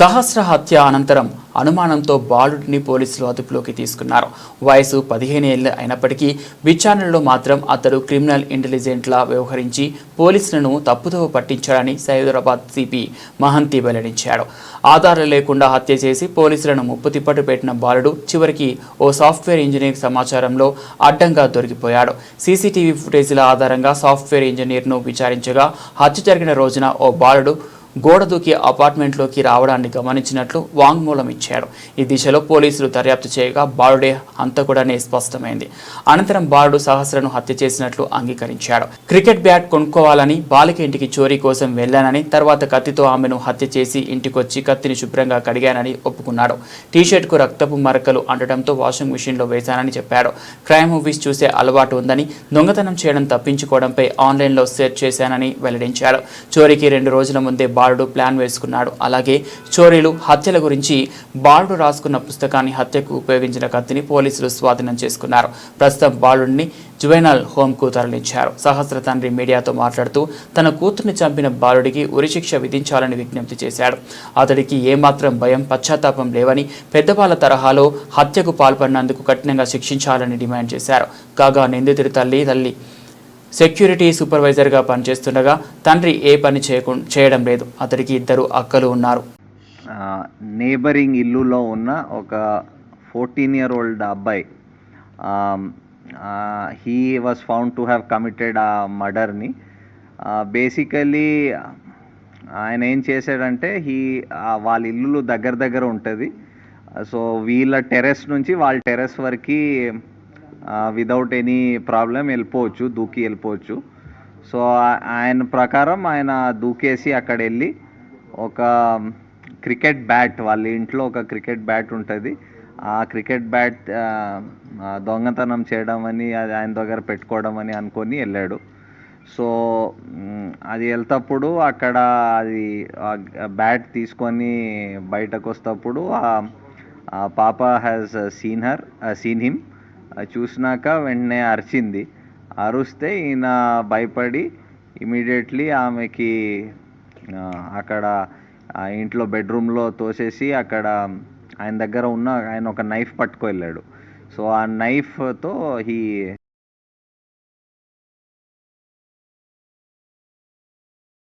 సహస్ర హత్య అనంతరం అనుమానంతో బాలుడిని పోలీసులు అదుపులోకి తీసుకున్నారు. వయసు పదిహేను ఏళ్ళు అయినప్పటికీ విచారణలో మాత్రం అతడు క్రిమినల్ ఇంటెలిజెంట్లా వ్యవహరించి పోలీసులను తప్పుదోవ పట్టించాడని సైదరాబాద్ సిపి మహంతి వెల్లడించాడు. ఆధారాలు లేకుండా హత్య చేసి పోలీసులను ముప్పుతిప్పటు పెట్టిన బాలుడు చివరికి ఓ సాఫ్ట్వేర్ ఇంజనీర్ సమాచారంలో అడ్డంగా దొరికిపోయాడు. సీసీటీవీ ఫుటేజీల ఆధారంగా సాఫ్ట్వేర్ ఇంజనీర్ను విచారించగా హత్య జరిగిన రోజున ఓ బాలుడు గోడ దూకి అపార్ట్మెంట్లోకి రావడాన్ని గమనించినట్లు వాంగ్మూలం ఇచ్చాడు. ఈ దిశలో పోలీసులు దర్యాప్తు చేయగా బాలుడే హంతకుడనే స్పష్టమైంది. అనంతరం బాలుడు సహస్రను హత్య చేసినట్లు అంగీకరించాడు. క్రికెట్ బ్యాట్ కొనుక్కోవాలని బాలిక ఇంటికి చోరీ కోసం వెళ్ళానని తర్వాత కత్తితో ఆమెను హత్య చేసి ఇంటికొచ్చి కత్తిని శుభ్రంగా కడిగానని ఒప్పుకున్నాడు. టీషర్ట్కు రక్తపు మరకలు అంటడంతో వాషింగ్ మిషన్లో వేశానని చెప్పాడు. క్రైమ్ మూవీస్ చూసే అలవాటు ఉందని దొంగతనం చేయడం తప్పించుకోవడంపై ఆన్లైన్లో సెర్చ్ చేశానని వెల్లడించాడు. చోరీకి రెండు రోజుల ముందే బాలుడు ప్లాన్ వేసుకున్నాడు. అలాగే చోరీలు హత్యల గురించి బాలుడు రాసుకున్న పుస్తకాన్ని హత్యకు ఉపయోగించిన కత్తిని పోలీసులు స్వాధీనం చేసుకున్నారు. ప్రస్తుతం బాలుడిని జువెనల్ హోంకు తరలించారు. సహస్ర తండ్రి మీడియాతో మాట్లాడుతూ తన కూతుర్ని చంపిన బాలుడికి ఉరిశిక్ష విధించాలని విజ్ఞప్తి చేశాడు. అతడికి ఏమాత్రం భయం పశ్చాత్తాపం లేవని పెద్దవాళ్ళ తరహాలో హత్యకు పాల్పడినందుకు కఠినంగా శిక్షించాలని డిమాండ్ చేశారు. కాగా నిందితుడి తల్లి తల్లి సెక్యూరిటీ సూపర్వైజర్గా పనిచేస్తుండగా తండ్రి ఏ పని చేయకు చేయడం లేదు. అతడికి ఇద్దరు అక్కలు ఉన్నారు. నేబరింగ్ ఇల్లులో ఉన్న ఒక ఫోర్టీన్ ఇయర్ ఓల్డ్ అబ్బాయి he was found to have committed ఆ మర్డర్ని బేసికలీ ఆయన ఏం చేశాడంటే హీ వాళ్ళ ఇల్లులు దగ్గర దగ్గర ఉంటుంది. సో వీళ్ళ టెర్రస్ నుంచి వాళ్ళ టెర్రస్ వరకు విదౌట్ ఎనీ ప్రాబ్లం వెళ్ళిపోవచ్చు దూకి వెళ్ళిపోవచ్చు. సో ఆయన ప్రకారం ఆయన దూకేసి అక్కడ వెళ్ళి ఒక క్రికెట్ బ్యాట్ వాళ్ళ ఇంట్లో ఒక క్రికెట్ బ్యాట్ ఉంటుంది. ఆ క్రికెట్ బ్యాట్ దొంగతనం చేయడం అని అది ఆయన దగ్గర పెట్టుకోవడం అని అనుకొని వెళ్ళాడు. సో అది వెళ్తప్పుడు అక్కడ అది బ్యాట్ తీసుకొని బయటకు వస్తప్పుడు ఆ పాప has seen her seen him చూసినాక వెంటనే అరిచింది. అరుస్తే ఈయన భయపడి ఇమీడియట్లీ ఆమెకి అక్కడ ఆ ఇంట్లో బెడ్రూమ్లో తోసేసి అక్కడ ఆయన దగ్గర ఉన్న ఆయన ఒక నైఫ్ పట్టుకు వెళ్ళాడు. సో ఆ నైఫ్తో హీ